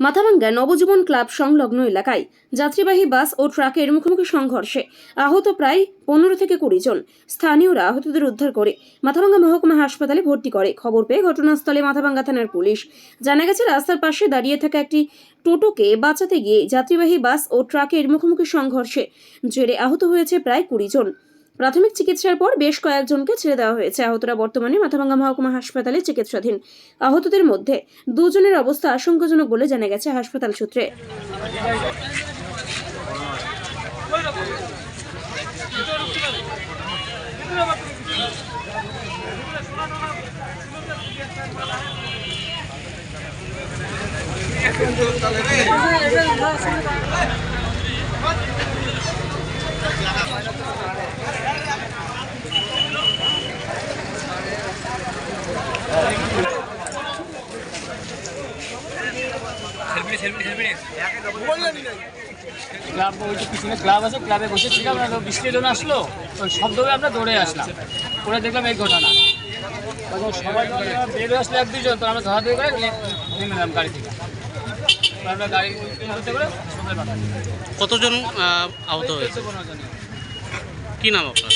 মাথাভাঙ্গা নবজীবন club সংলগ্ন এলাকায় যাত্রীবাহী বাস ও ট্রাকের মুখোমুখি সংঘর্ষে আহত প্রায় পনেরো থেকে কুড়ি জন। স্থানীয়রা আহতদের উদ্ধার করে মাথাভাঙ্গা মহকুমা হাসপাতালে ভর্তি করে। খবর পেয়ে ঘটনাস্থলে মাথাভাঙ্গা থানার পুলিশ জানা গেছে, রাস্তার পাশে দাঁড়িয়ে থাকা একটি টোটোকে বাঁচাতে গিয়ে যাত্রীবাহী বাস ও ট্রাকের মুখোমুখি সংঘর্ষে জেরে আহত হয়েছে প্রায় কুড়ি জন। প্রাথমিক চিকিৎসার পর বেশ কয়েকজনকে ছেড়ে দেওয়া হয়েছে। আহতরা বর্তমানে মাথাভাঙ্গা মহকুমা হাসপাতালে চিকিৎসাধীন। আহতদের মধ্যে দুজনের অবস্থা আশঙ্কাজনক বলে জানা গেছে হাসপাতাল সূত্রে। ক্লাব ওই যে পিছনে ক্লাব আছে ক্লাবে বসেছিলাম আর বৃষ্টির জন্য আসলো ওই শব্দ হয়ে আমরা দৌড়ে আসলাম। করে দেখলাম এই ঘটনা। তখন সবাই বেরো আসলো এক দুজন তো আমরা ধরাধরি করে নে- নেমে এলাম গাড়ি থেকে। আমরা গাড়ি করতে করে কতজন আহত হয়েছে? কি নাম আপনার?